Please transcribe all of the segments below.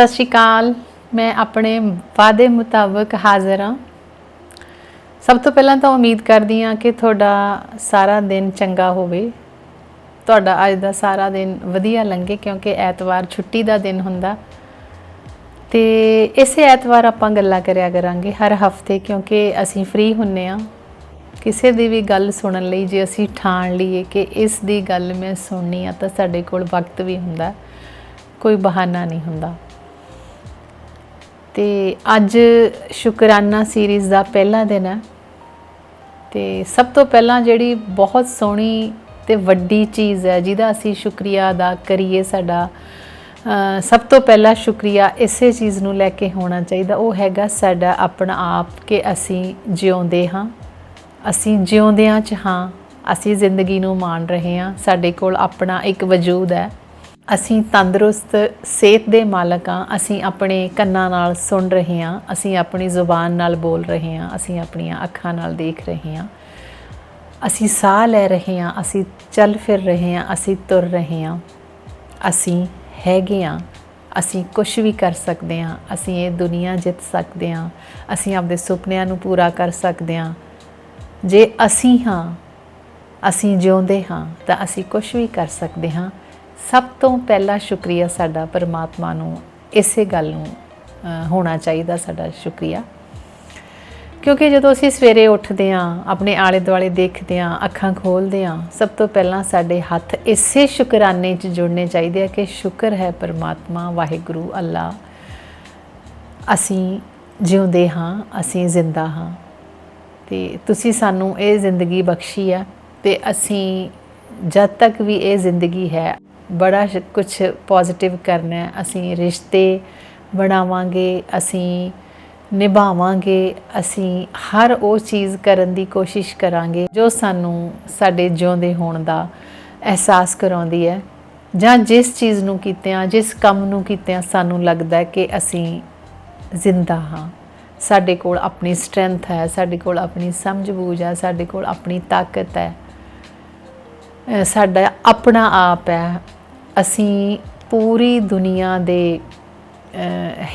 ਸਤਿ ਸ਼੍ਰੀ ਅਕਾਲ। ਮੈਂ ਆਪਣੇ ਵਾਅਦੇ ਮੁਤਾਬਕ ਹਾਜ਼ਰ ਹਾਂ। ਸਭ ਤੋਂ ਪਹਿਲਾਂ ਤਾਂ ਉਮੀਦ ਕਰਦੀ ਹਾਂ ਕਿ ਤੁਹਾਡਾ ਸਾਰਾ ਦਿਨ ਚੰਗਾ ਹੋਵੇ। ਤੁਹਾਡਾ ਅੱਜ ਦਾ ਸਾਰਾ ਦਿਨ ਵਧੀਆ ਲੰਘੇ ਕਿਉਂਕਿ ਐਤਵਾਰ ਛੁੱਟੀ ਦਾ ਦਿਨ ਹੁੰਦਾ। ਤੇ ਇਸੇ ਐਤਵਾਰ ਆਪਾਂ ਗੱਲਾਂ ਕਰਿਆ ਕਰਾਂਗੇ ਹਰ ਹਫ਼ਤੇ ਕਿਉਂਕਿ ਅਸੀਂ ਫ੍ਰੀ ਹੁੰਨੇ ਆ ਕਿਸੇ ਦੀ ਵੀ ਗੱਲ ਸੁਣਨ ਲਈ ਜੇ ਅਸੀਂ ਠਾਣ ਲਈਏ ਕਿ ਇਸ ਦੀ ਗੱਲ ਮੈਂ ਸੁਣਨੀ ਆ ਤਾਂ ਸਾਡੇ ਕੋਲ ਵਕਤ ਵੀ ਹੁੰਦਾ। ਕੋਈ ਬਹਾਨਾ ਨਹੀਂ ਹੁੰਦਾ। ਤੇ ਅੱਜ ਸ਼ੁਕਰਾਨਾ ਸੀਰੀਜ਼ ਦਾ ਪਹਿਲਾ ਦਿਨ ਹੈ। ਤੇ ਸਭ ਤੋਂ ਪਹਿਲਾਂ ਜਿਹੜੀ ਬਹੁਤ ਸੋਹਣੀ ਤੇ ਵੱਡੀ ਚੀਜ਼ ਹੈ, ਜਿਹਦਾ ਅਸੀਂ ਸ਼ੁਕਰੀਆ ਅਦਾ ਕਰੀਏ ਸਾਡਾ ਸਭ ਤੋਂ ਪਹਿਲਾਂ ਸ਼ੁਕਰੀਆ ਇਸੇ ਚੀਜ਼ ਨੂੰ ਲੈ ਕੇ ਹੋਣਾ ਚਾਹੀਦਾ। ਉਹ ਹੈਗਾ ਸਾਡਾ ਆਪਣਾ ਆਪ ਕਿ ਅਸੀਂ ਜਿਉਂਦੇ ਹਾਂ। ਅਸੀਂ ਜਿਉਂਦਿਆਂ ਚ ਹਾਂ, ਅਸੀਂ ਜ਼ਿੰਦਗੀ ਨੂੰ ਮਾਣ ਰਹੇ ਹਾਂ। ਸਾਡੇ ਕੋਲ ਆਪਣਾ ਇੱਕ ਵਜੂਦ ਹੈ। ਅਸੀਂ ਤੰਦਰੁਸਤ ਸਿਹਤ ਦੇ ਮਾਲਕ ਹਾਂ, ਅਸੀਂ ਆਪਣੇ ਕੰਨਾਂ ਨਾਲ ਸੁਣ ਰਹੇ ਹਾਂ, ਅਸੀਂ ਆਪਣੀ ਜ਼ੁਬਾਨ ਨਾਲ ਬੋਲ ਰਹੇ ਹਾਂ, ਅਸੀਂ ਆਪਣੀਆਂ ਅੱਖਾਂ ਨਾਲ ਦੇਖ ਰਹੇ ਹਾਂ। ਅਸੀਂ ਸਾਹ ਲੈ ਰਹੇ ਹਾਂ, ਅਸੀਂ ਚੱਲ ਫਿਰ ਰਹੇ ਹਾਂ, ਅਸੀਂ ਤੁਰ ਰਹੇ ਹਾਂ। ਅਸੀਂ ਹੈਗੇ ਹਾਂ, ਅਸੀਂ ਕੁਝ ਵੀ ਕਰ ਸਕਦੇ ਹਾਂ, ਅਸੀਂ ਇਹ ਦੁਨੀਆ ਜਿੱਤ ਸਕਦੇ ਹਾਂ, ਅਸੀਂ ਆਪਣੇ ਸੁਪਨਿਆਂ ਨੂੰ ਪੂਰਾ ਕਰ ਸਕਦੇ ਹਾਂ। ਜੇ ਅਸੀਂ ਹਾਂ, ਅਸੀਂ ਜਿਉਂਦੇ ਹਾਂ, ਤਾਂ ਅਸੀਂ ਕੁਝ ਵੀ ਕਰ ਸਕਦੇ ਹਾਂ। ਸਭ ਤੋਂ ਪਹਿਲਾ ਸ਼ੁਕਰੀਆ ਸਾਡਾ ਪਰਮਾਤਮਾ ਨੂੰ, ਇਸੇ ਗੱਲ ਨੂੰ ਹੋਣਾ ਚਾਹੀਦਾ ਸਾਡਾ ਸ਼ੁਕਰੀਆ। ਕਿਉਂਕਿ ਜਦੋਂ ਅਸੀਂ ਸਵੇਰੇ ਉੱਠਦੇ ਹਾਂ, ਆਪਣੇ ਆਲੇ ਦੁਆਲੇ ਦੇਖਦੇ ਹਾਂ, ਅੱਖਾਂ ਖੋਲਦੇ ਹਾਂ, ਸਭ ਤੋਂ ਪਹਿਲਾਂ ਸਾਡੇ ਹੱਥ ਇਸੇ ਸ਼ੁਕਰਾਨੇ 'ਚ ਜੁੜਨੇ ਚਾਹੀਦੇ ਆ ਕਿ ਸ਼ੁਕਰ ਹੈ ਪਰਮਾਤਮਾ, ਵਾਹਿਗੁਰੂ, ਅੱਲਾ। ਅਸੀਂ ਜਿਉਂਦੇ ਹਾਂ, ਅਸੀਂ ਜ਼ਿੰਦਾ ਹਾਂ। ਤੇ ਤੁਸੀਂ ਸਾਨੂੰ ਇਹ ਜ਼ਿੰਦਗੀ ਬਖਸ਼ੀ ਆ ਤੇ ਅਸੀਂ ਜਦ ਤੱਕ ਵੀ ਇਹ ਜ਼ਿੰਦਗੀ ਹੈ ਬੜਾ ਕੁਝ ਪੋਜ਼ਿਟਿਵ ਕਰਨਾ ਅਸੀਂ ਰਿਸ਼ਤੇ ਬਣਾਵਾਂਗੇ, ਅਸੀਂ ਨਿਭਾਵਾਂਗੇ, ਅਸੀਂ ਹਰ ਉਹ ਚੀਜ਼ ਕਰਨ ਦੀ ਕੋਸ਼ਿਸ਼ ਕਰਾਂਗੇ ਜੋ ਸਾਨੂੰ ਸਾਡੇ ਜਿਉਂਦੇ ਹੋਣ ਦਾ ਅਹਿਸਾਸ ਕਰਾਉਂਦੀ ਹੈ। ਜਾਂ ਜਿਸ ਚੀਜ਼ ਨੂੰ ਕੀਤਿਆਂ ਜਿਸ ਕੰਮ ਨੂੰ ਕੀਤਿਆਂ ਸਾਨੂੰ ਲੱਗਦਾ ਹੈ ਕਿ ਅਸੀਂ ਜ਼ਿੰਦਾ ਹਾਂ। ਸਾਡੇ ਕੋਲ ਆਪਣੀ ਸਟਰੈਂਥ ਹੈ, ਸਾਡੇ ਕੋਲ ਆਪਣੀ ਸਮਝ ਬੂਝ ਹੈ, ਸਾਡੇ ਕੋਲ ਆਪਣੀ ਤਾਕਤ ਹੈ। ਸਾਡਾ ਆਪਣਾ ਆਪ ਹੈ। ਅਸੀਂ ਪੂਰੀ ਦੁਨੀਆ ਦੇ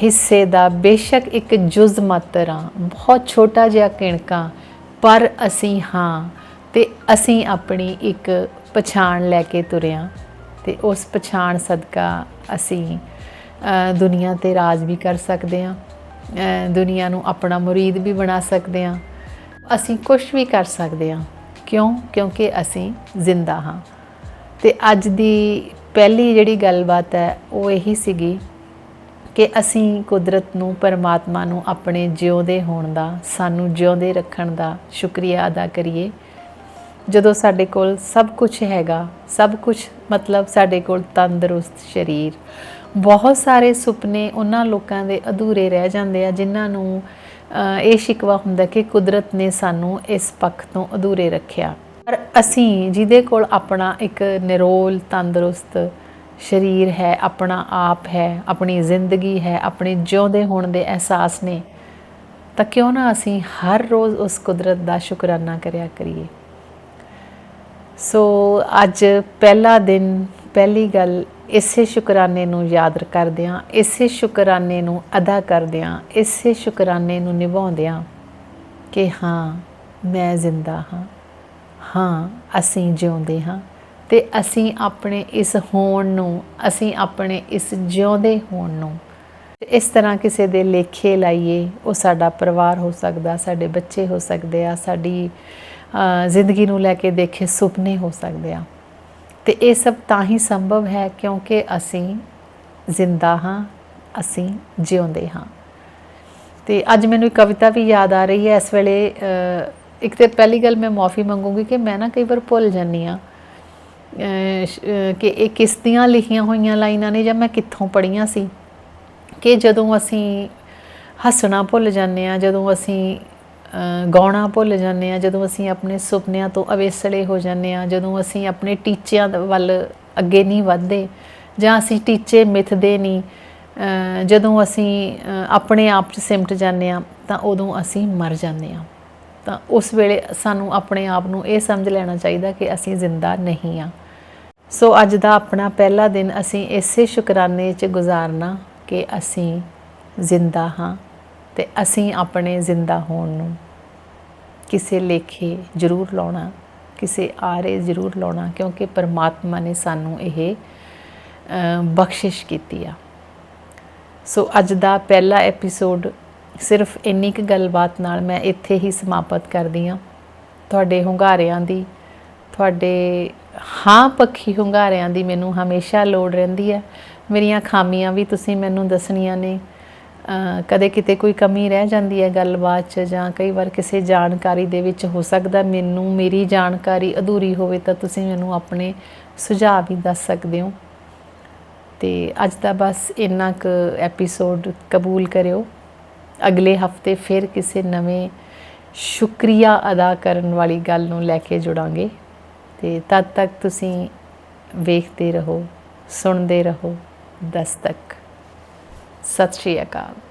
ਹਿੱਸੇ ਦਾ ਬੇਸ਼ੱਕ ਇੱਕ ਜੁਜ਼ ਮਾਤਰ ਹਾਂ, ਬਹੁਤ ਛੋਟਾ ਜਿਹਾ ਕਿਣਕਾ ਪਰ ਅਸੀਂ ਹਾਂ ਤੇ ਅਸੀਂ ਆਪਣੀ ਇੱਕ ਪਛਾਣ ਲੈ ਕੇ ਤੁਰਿਆ ਤੇ ਉਸ ਪਛਾਣ ਸਦਕਾ ਅਸੀਂ ਦੁਨੀਆ ਤੇ ਰਾਜ ਵੀ ਕਰ ਸਕਦੇ ਹਾਂ ਦੁਨੀਆ ਨੂੰ ਆਪਣਾ ਮੁਰੀਦ ਵੀ ਬਣਾ ਸਕਦੇ ਹਾਂ, ਅਸੀਂ ਕੁਝ ਵੀ ਕਰ ਸਕਦੇ ਹਾਂ। ਕਿਉਂ? ਕਿਉਂਕਿ ਅਸੀਂ ਜ਼ਿੰਦਾ ਹਾਂ। ਤੇ ਅੱਜ ਦੀ ਪਹਿਲੀ ਜਿਹੜੀ ਗੱਲਬਾਤ ਹੈ, ਉਹ ਇਹੀ ਸੀਗੀ ਕਿ ਅਸੀਂ ਕੁਦਰਤ ਨੂੰ, ਪਰਮਾਤਮਾ ਨੂੰ ਆਪਣੇ ਜਿਉਂਦੇ ਹੋਣ ਦਾ, ਸਾਨੂੰ ਜਿਉਂਦੇ ਰੱਖਣ ਦਾ ਸ਼ੁਕਰੀਆ ਅਦਾ ਕਰੀਏ। ਜਦੋਂ ਸਾਡੇ ਕੋਲ ਸਭ ਕੁਝ ਹੈਗਾ, ਸਭ ਕੁਝ ਮਤਲਬ ਸਾਡੇ ਕੋਲ ਤੰਦਰੁਸਤ ਸਰੀਰ, ਬਹੁਤ ਸਾਰੇ ਸੁਪਨੇ ਉਹਨਾਂ ਲੋਕਾਂ ਦੇ ਅਧੂਰੇ ਰਹਿ ਜਾਂਦੇ ਆ, ਜਿਨ੍ਹਾਂ ਨੂੰ ਇਹ ਸ਼ਿਕਵਾ ਹੁੰਦਾ ਕਿ ਕੁਦਰਤ ਨੇ ਸਾਨੂੰ ਇਸ ਪੱਖ ਤੋਂ ਅਧੂਰੇ ਰੱਖਿਆ। ਪਰ ਅਸੀਂ ਜਿਹਦੇ ਕੋਲ ਆਪਣਾ ਇੱਕ ਨਿਰੋਲ ਤੰਦਰੁਸਤ ਸਰੀਰ ਹੈ, ਆਪਣਾ ਆਪ ਹੈ, ਆਪਣੀ ਜ਼ਿੰਦਗੀ ਹੈ, ਆਪਣੇ ਜਿਉਂਦੇ ਹੋਣ ਦੇ ਅਹਿਸਾਸ ਨੇ, ਤਾਂ ਕਿਉਂ ਨਾ ਅਸੀਂ ਹਰ ਰੋਜ਼ ਉਸ ਕੁਦਰਤ ਦਾ ਸ਼ੁਕਰਾਨਾ ਕਰਿਆ ਕਰੀਏ। ਸੋ ਅੱਜ ਪਹਿਲਾ ਦਿਨ, ਪਹਿਲੀ ਗੱਲ ਇਸੇ ਸ਼ੁਕਰਾਨੇ ਨੂੰ ਯਾਦ ਕਰਦਿਆਂ ਇਸੇ ਸ਼ੁਕਰਾਨੇ ਨੂੰ ਅਦਾ ਕਰਦਿਆਂ ਇਸੇ ਸ਼ੁਕਰਾਨੇ ਨੂੰ ਨਿਭਾਉਂਦਿਆਂ ਕਿ ਹਾਂ, ਮੈਂ ਜ਼ਿੰਦਾ ਹਾਂ। ਹਾਂ, ਅਸੀਂ ਜਿਉਂਦੇ ਹਾਂ। ਤੇ ਅਸੀਂ ਆਪਣੇ ਇਸ ਹੋਣ ਨੂੰ, ਅਸੀਂ ਆਪਣੇ ਇਸ ਜਿਉਂਦੇ ਹੋਣ ਨੂੰ। ਇਸ ਤਰ੍ਹਾਂ ਕਿਸੇ ਦੇ ਲੇਖੇ ਲਾਈਏ, ਉਹ ਸਾਡਾ ਪਰਿਵਾਰ ਹੋ ਸਕਦਾ, ਸਾਡੇ ਬੱਚੇ ਹੋ ਸਕਦੇ ਆ, ਸਾਡੀ ਜ਼ਿੰਦਗੀ ਨੂੰ ਲੈ ਕੇ ਦੇਖੇ ਸੁਪਨੇ ਹੋ ਸਕਦੇ ਆ। ਤੇ ਇਹ ਸਭ ਤਾਂ ਹੀ ਸੰਭਵ ਹੈ ਕਿਉਂਕਿ ਅਸੀਂ ਜ਼ਿੰਦਾ ਹਾਂ, ਅਸੀਂ ਜਿਉਂਦੇ ਹਾਂ। ਤੇ ਅੱਜ ਮੈਨੂੰ ਇੱਕ ਕਵਿਤਾ ਵੀ ਯਾਦ ਆ ਰਹੀ ਹੈ, ਇਸ ਵੇਲੇ ਇੱਕ ਤੇ ਪਹਿਲੀ ਗੱਲ ਮੈਂ ਮਾਫੀ ਮੰਗੂੰਗੀ ਕਿ ਮੈਂ ਨਾ ਕਈ ਵਾਰ ਭੁੱਲ ਜਾਂਦੀ ਆ ਕਿ ਇਹ ਕਿਸ ਦੀਆਂ ਲਿਖੀਆਂ ਹੋਈਆਂ ਲਾਈਨਾਂ ਨੇ ਜਾਂ ਮੈਂ ਕਿੱਥੋਂ ਪੜੀਆਂ ਸੀ। ਕਿ ਜਦੋਂ ਅਸੀਂ ਹੱਸਣਾ ਭੁੱਲ ਜਾਂਦੇ ਆ ਜਦੋਂ ਅਸੀਂ ਗਾਉਣਾ ਭੁੱਲ ਜਾਂਦੇ ਆ ਜਦੋਂ ਅਸੀਂ ਆਪਣੇ ਸੁਪਨਿਆਂ ਤੋਂ ਅਵੇਸਲੇ ਹੋ ਜਾਂਦੇ ਆ ਜਦੋਂ ਅਸੀਂ ਆਪਣੇ ਟੀਚਿਆਂ ਵੱਲ ਅੱਗੇ ਨਹੀਂ ਵਧਦੇ ਜਾਂ ਅਸੀਂ ਟੀਚੇ ਮਿੱਥਦੇ ਨਹੀਂ ਜਦੋਂ ਅਸੀਂ ਆਪਣੇ ਆਪ 'ਚ ਸਿਮਟ ਜਾਂਦੇ ਆ ਤਾਂ ਉਦੋਂ ਅਸੀਂ ਮਰ ਜਾਂਦੇ ਆ ਤਾਂ ਉਸ ਵੇਲੇ ਸਾਨੂੰ ਆਪਣੇ ਆਪ ਨੂੰ ਇਹ ਸਮਝ ਲੈਣਾ ਚਾਹੀਦਾ ਕਿ ਅਸੀਂ ਜ਼ਿੰਦਾ ਨਹੀਂ ਆ ਸੋ ਅੱਜ ਦਾ ਆਪਣਾ ਪਹਿਲਾ ਦਿਨ ਅਸੀਂ ਇਸੇ ਸ਼ੁਕਰਾਨੇ 'ਚ ਗੁਜ਼ਾਰਨਾ ਕਿ ਅਸੀਂ ਜ਼ਿੰਦਾ ਹਾਂ ਤੇ ਅਸੀਂ ਆਪਣੇ ਜ਼ਿੰਦਾ ਹੋਣ ਨੂੰ ਕਿਸੇ ਲੇਖੇ ਜ਼ਰੂਰ ਲਾਉਣਾ, ਕਿਸੇ ਆਰੇ ਜ਼ਰੂਰ ਲਾਉਣਾ, ਕਿਉਂਕਿ ਪਰਮਾਤਮਾ ਨੇ ਸਾਨੂੰ ਇਹ ਬਖਸ਼ਿਸ਼ ਕੀਤੀ ਆ। ਸੋ ਅੱਜ ਦਾ ਪਹਿਲਾ ਐਪੀਸੋਡ ਸਿਰਫ ਇੰਨੀ ਕੁ ਗੱਲਬਾਤ ਨਾਲ ਮੈਂ ਇੱਥੇ ਹੀ ਸਮਾਪਤ ਕਰਦੀ ਹਾਂ। ਤੁਹਾਡੇ ਹੁੰਗਾਰਿਆਂ ਦੀ, ਤੁਹਾਡੇ ਹਾਂ ਪੱਖੀ ਹੁੰਗਾਰਿਆਂ ਦੀ ਮੈਨੂੰ ਹਮੇਸ਼ਾ ਲੋੜ ਰਹਿੰਦੀ ਹੈ। ਮੇਰੀਆਂ ਖਾਮੀਆਂ ਵੀ ਤੁਸੀਂ ਮੈਨੂੰ ਦੱਸਣੀਆਂ ਨੇ। ਕਦੇ ਕਿਤੇ ਕੋਈ ਕਮੀ ਰਹਿ ਜਾਂਦੀ ਹੈ ਗੱਲਬਾਤ 'ਚ ਜਾਂ ਕਈ ਵਾਰ ਕਿਸੇ ਜਾਣਕਾਰੀ ਦੇ ਵਿੱਚ ਹੋ ਸਕਦਾ ਮੈਨੂੰ ਮੇਰੀ ਜਾਣਕਾਰੀ ਅਧੂਰੀ ਹੋਵੇ ਤਾਂ ਤੁਸੀਂ ਮੈਨੂੰ ਆਪਣੇ ਸੁਝਾਅ ਵੀ ਦੱਸ ਸਕਦੇ ਹੋ। ਤੇ ਅੱਜ ਦਾ ਬਸ ਇੰਨਾ ਕੁ ਐਪੀਸੋਡ ਕਬੂਲ ਕਰਿਓ। ਅਗਲੇ ਹਫ਼ਤੇ ਫਿਰ ਕਿਸੇ ਨਵੇਂ ਸ਼ੁਕਰੀਆ ਅਦਾ ਕਰਨ ਵਾਲੀ ਗੱਲ ਨੂੰ ਲੈ ਕੇ ਜੁੜਾਂਗੇ। ਤੇ ਤਦ ਤੱਕ ਤੁਸੀਂ ਵੇਖਦੇ ਰਹੋ, ਸੁਣਦੇ ਰਹੋ। ਦਸਤਕ। ਸਤਿ ਸ਼੍ਰੀ ਅਕਾਲ।